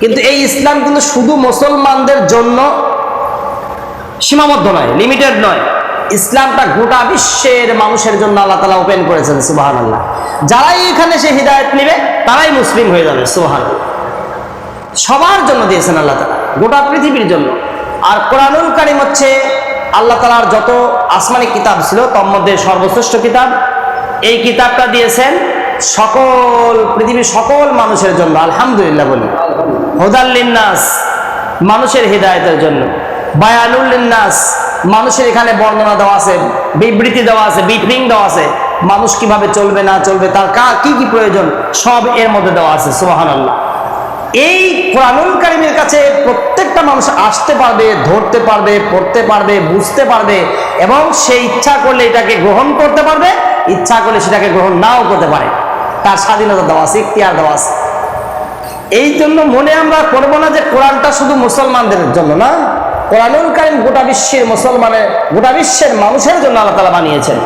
কিন্তু এই ইসলাম কিন্তু শুধু মুসলমানদের জন্য সীমাবদ্ধ নয় লিমিটেড নয়। ইসলামটা গোটা বিশ্বের মানুষের জন্য আল্লাহ তালা ওপেন করেছেন সুবাহান আল্লাহ যারাই এখানে সে হৃদায়ত নেবে, তারাই মুসলিম হয়ে যাবে সুবাহান সবার জন্য দিয়েছেন আল্লাহ তালা, গোটা পৃথিবীর জন্য। আর কোরআনুল কারিম হচ্ছে আল্লাহ তালার যত আসমানি কিতাব ছিল, তোর মধ্যে সর্বশ্রেষ্ঠ কিতাব। এই কিতাবটা দিয়েছেন সকল, পৃথিবীর সকল মানুষের জন্য, আলহামদুলিল্লাহ বলি। হোদাল্লিন্নাস মানুষের হৃদায়তের জন্য। বায়ানুল্লিন্নাস মানুষের এখানে বর্ণনা দেওয়া আছে, বিবৃতি দেওয়া আছে, বিটরিং দেওয়া আছে। মানুষ কীভাবে চলবে, না চলবে, তার কা, কি কি প্রয়োজন, সব এর মধ্যে দেওয়া আছে সোহান আল্লাহ এই কোরআনুল কারিমের কাছে প্রত্যেকটা মানুষ আসতে পারবে, ধরতে পারবে, পড়তে পারবে, বুঝতে পারবে এবং সে ইচ্ছা করলে এটাকে গ্রহণ করতে পারবে, ইচ্ছা করলে সেটাকে গ্রহণ নাও করতে পারে। তার স্বাধীনতা দেওয়া আছে, ইখতিয়ার দেওয়া আছে। এই জন্য মনে আমরা করব না যে কোরআনটা শুধু মুসলমানদের জন্য না। কোরআনুল কারিম গোটা বিশ্বের মুসলমানের, গোটা বিশ্বের মানুষের জন্য আল্লাহ তালা বানিয়েছেন।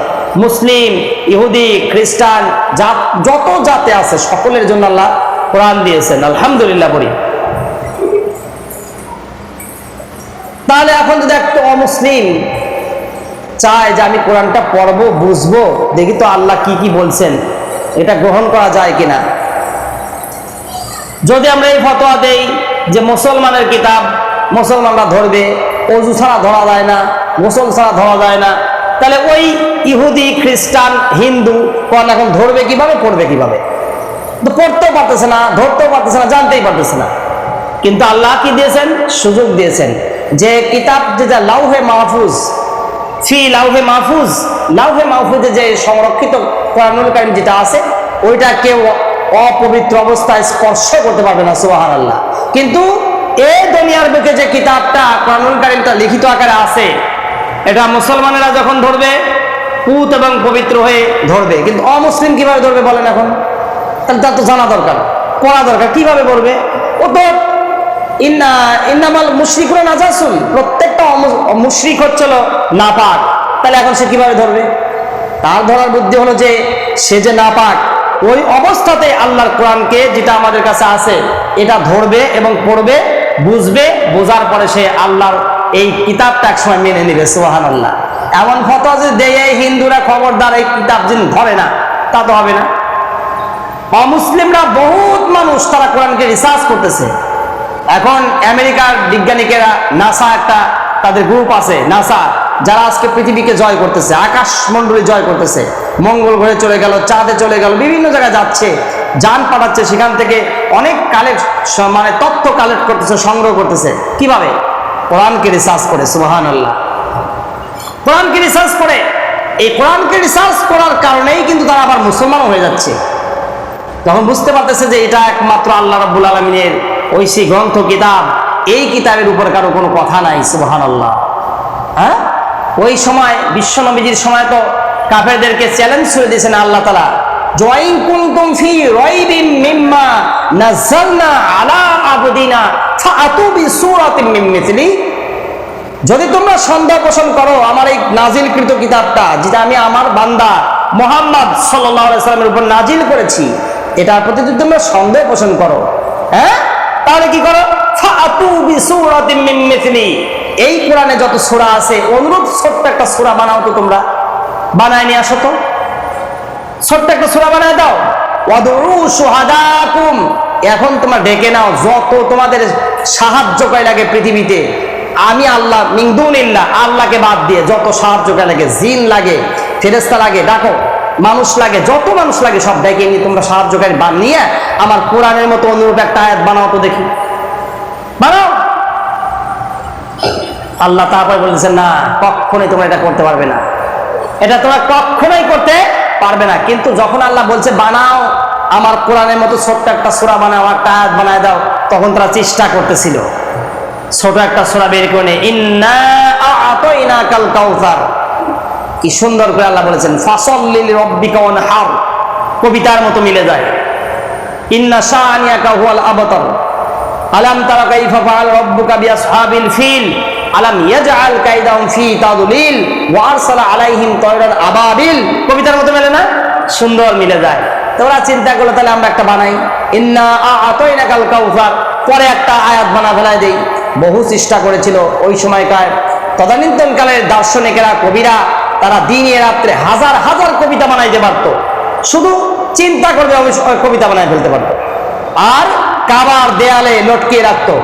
মুসলিম, ইহুদি, খ্রিস্টান, জাত, যত জাতে আছে, সকলের জন্য আল্লাহ কোরআন দিয়েছেন। আলহামদুলিল্লাহ বলি তাহলে এখন যদি একটা অমুসলিম চায় যে আমি কোরআনটা পড়ব, বুঝব, দেখি তো আল্লাহ কি কি বলছেন। এটা গ্রহণ করা যায় কিনা? যদি আমরা এই ফতোয়া দেই যে মুসলমানের কিতাব মুসলমানরা ধরবে, অজু ছাড়া ধরা যায় না, গোসল ছাড়া ধরা যায় না, তাহলে ওই ইহুদি, খ্রিস্টান, হিন্দু কোরআন এখন ধরবে কীভাবে, পড়বে কীভাবে? পড়তেও পারতেছে না, ধরতেও পারতেছে না, জানতেই পারতেছে না। কিন্তু আল্লাহ কি দিয়েছেন? সুযোগ দিয়েছেন। যে কিতাব যেটা লাউহে মাহফুজ, ফি লাউহে মাহফুজ, লাউহে মাহফুজে যে সংরক্ষিত কোরআনুল কারিম যেটা আছে, ওইটা কেউ অপবিত্র অবস্থায় স্পর্শ করতে পারবে না সুবাহান আল্লাহ কিন্তু এই দুনিয়ার বুকে যে কিতাবটা কারিমটা লিখিত আকারে আছে, এটা মুসলমানেরা যখন ধরবে, পুত এবং পবিত্র হয়ে ধরবে। কিন্তু অমুসলিম কীভাবে ধরবে বলেন এখন? তাহলে তার তো জানা দরকার, পড়া দরকার। কীভাবে পড়বে? ও তো ইন্না, ইন্নামাল মুশরিকুন নাজাসুন। প্রত্যেকটা মুশরিক হচ্ছিল নাপাক। তাহলে এখন সে কীভাবে ধরবে? তার ধরার বুদ্ধি হলো যে সে যে নাপাক ওই অবস্থাতে আল্লাহর কোরআনকে যেটা আমাদের কাছে আছে, এটা ধরবে এবং পড়বে, বুঝবে, বোঝার পরে সে আল্লাহর এই কিতাবটা একসময় মেনে নেবে সোহান আল্লাহ এমন ফটো যে দেয়, এই হিন্দুরা খবরদার, এই কিতাব যিন ধরে না, তা তো হবে না। অমুসলিমরা বহুত মানুষ তারা কোরআনকে রিসার্চ করতেছে। এখন আমেরিকার বিজ্ঞানীকেরা নাসা একটা তাদের গ্রুপ আছে, নাসা। যারা আজকে পৃথিবীকে জয় করতেছে আকাশ মণ্ডলী জয় করতেছে, মঙ্গল গ্রহে চলে গেল, চাঁদে চলে গেল, বিভিন্ন জায়গায় যাচ্ছে, যান পাঠাচ্ছে, সেখান থেকে অনেক কালেক্ট মানে তথ্য কালেক্ট করতেছে, সংগ্রহ করতেছে। কীভাবে? কোরআনকে রিসার্চ করে সুবাহান আল্লাহ কোরআনকে রিসার্চ করে। এই কোরআনকে রিসার্চ করার কারণেই কিন্তু তারা আবার মুসলমানও হয়ে যাচ্ছে। তখন বুঝতে পারতেছে যে এটা একমাত্র আল্লাহ রাব্বুল আলমিনের ঐশী গ্রন্থ, কিতাব। এই কিতাবের উপর কারও কোনো কথা নাই সুবহান আল্লাহ হ্যাঁ? ওই সময় বিশ্বনবীজির সময় তো কাফেরদেরকে চ্যালেঞ্জ করে দিয়েছেন আল্লাহ তালা। যদি তোমরা সন্দেহ পোষণ করো, আমার এই নাজিলকৃত কিতাবটা, যেটা আমি আমার বান্দা মোহাম্মদ সাল্লামের উপর নাজিল করেছি, এটার প্রতি যদি তোমরা সন্দেহ পোষণ করো হ্যাঁ? তাহলে কি করো? এই কোরআনে যত সোরা আছে, অনুরূপ ছোট্ট একটা সোরা বানাও তো তোমরা। বানায় নিয়ে আসো তো। ছোট্ট একটা সোরা বানায় দাও। এখন তোমরা ডেকে নাও যত তোমাদের সাহায্যকারী লাগে পৃথিবীতে। আমি আল্লাহ মিংদুনিল্লাহ আল্লাহকে বাদ দিয়ে যত সাহায্যকারী লাগে, জিন লাগে ফেরেস্তা লাগে ডাকো মানুষ লাগে, যত মানুষ লাগে সব ডেকে নিয়ে তোমরা সাহায্যকারী বান নিয়ে আমার কোরআনের মতো অনুরূপ একটা আয়াত বানাও তো দেখি। বানাও। আল্লাহ তারপরে বলেছেন না, কখনোই তোমরা এটা করতে পারবে না। এটা তোমরা কখনোই করতে পারবে না। কিন্তু যখন আল্লাহ বলছে, বানাও আমার কোরআনের মতো ছোট্ট একটা সোরা বানাও, একটা আয়াত বানায় দাও, তখন তারা চেষ্টা করতেছিল। ছোট একটা সোরা বের করে ইন্না কাউসার। কি সুন্দর করে আল্লাহ বলেছেন ফাসল লিল রব্বিকা ওয়ানহার। কবিতার মতো মিলে যায়। ইন্না শাআনিয়াকা হুয়াল আবতার। আলাম তারা কাইফা ফিল। আলাম ইয়াজআল কাইদাহুম ফি তাদলিল ওয়া আরসালা আলাইহিম তায়রান আবাবিল। কবিতার মতো মেলে না? সুন্দর মিলে যায়। তো ওরা চিন্তা করল, তাহলে আমরা একটা বানাই। ইন্না আতাইনাকাল কাউসার। পরে একটা আয়াত বানা ফেলায় দেই। বহু চেষ্টা করেছিল ওই সময়কার। তদানীন্তনকালের দার্শনিকেরা, কবিরা, তারা দিনে রাত্রে হাজার হাজার কবিতা বানাইতে পারতো। শুধু চিন্তা করবে কবিতা বানায় ফেলতে পারতো। আর কাবার দেয়ালে লটকিয়ে রাখতো।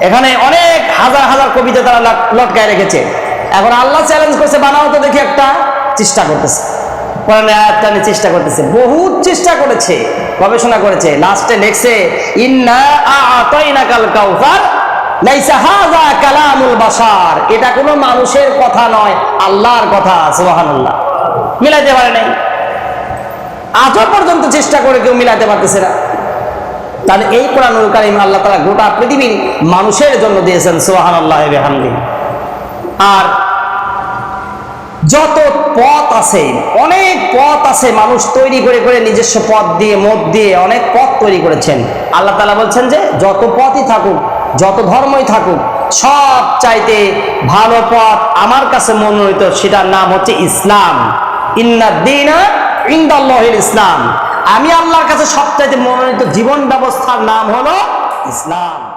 এখানে অনেক হাজার হাজার কবিতা তারা লটকায় রেখেছে। এখন আল্লাহ চ্যালেঞ্জ করছে, বানাও তো দেখি একটা চেষ্টা করতেছে। চেষ্টা করতেছে, বহুত চেষ্টা করেছে, গবেষণা করেছে। লাস্টে লেখছে, ইন্না এটা কোনো মানুষের কথা নয়, আল্লাহর কথা, সুবহানাল্লাহ। মিলাইতে পারে নাই। আজও পর্যন্ত চেষ্টা করে কেউ মিলাতে পারতেছে না। তাহলে এই কোরআনুল কারিম আল্লাহ তালা গোটা পৃথিবীর মানুষের জন্য দিয়েছেন সোহান আল্লাহ আর যত পথ আছে, অনেক পথ আছে মানুষ তৈরি করে করে নিজস্ব পথ দিয়ে, মত দিয়ে অনেক পথ তৈরি করেছেন। আল্লাহ তালা বলছেন যে, যত পথই থাকুক, যত ধর্মই থাকুক, সব চাইতে ভালো পথ আমার কাছে মনোনীত, সেটার নাম হচ্ছে ইসলাম। ইন্নাদ্দিনা ইন্দাল্লাহিল ইসলাম। আমি আল্লাহর কাছে সবচাইতে মনোনীত জীবন ব্যবস্থার নাম হলো ইসলাম।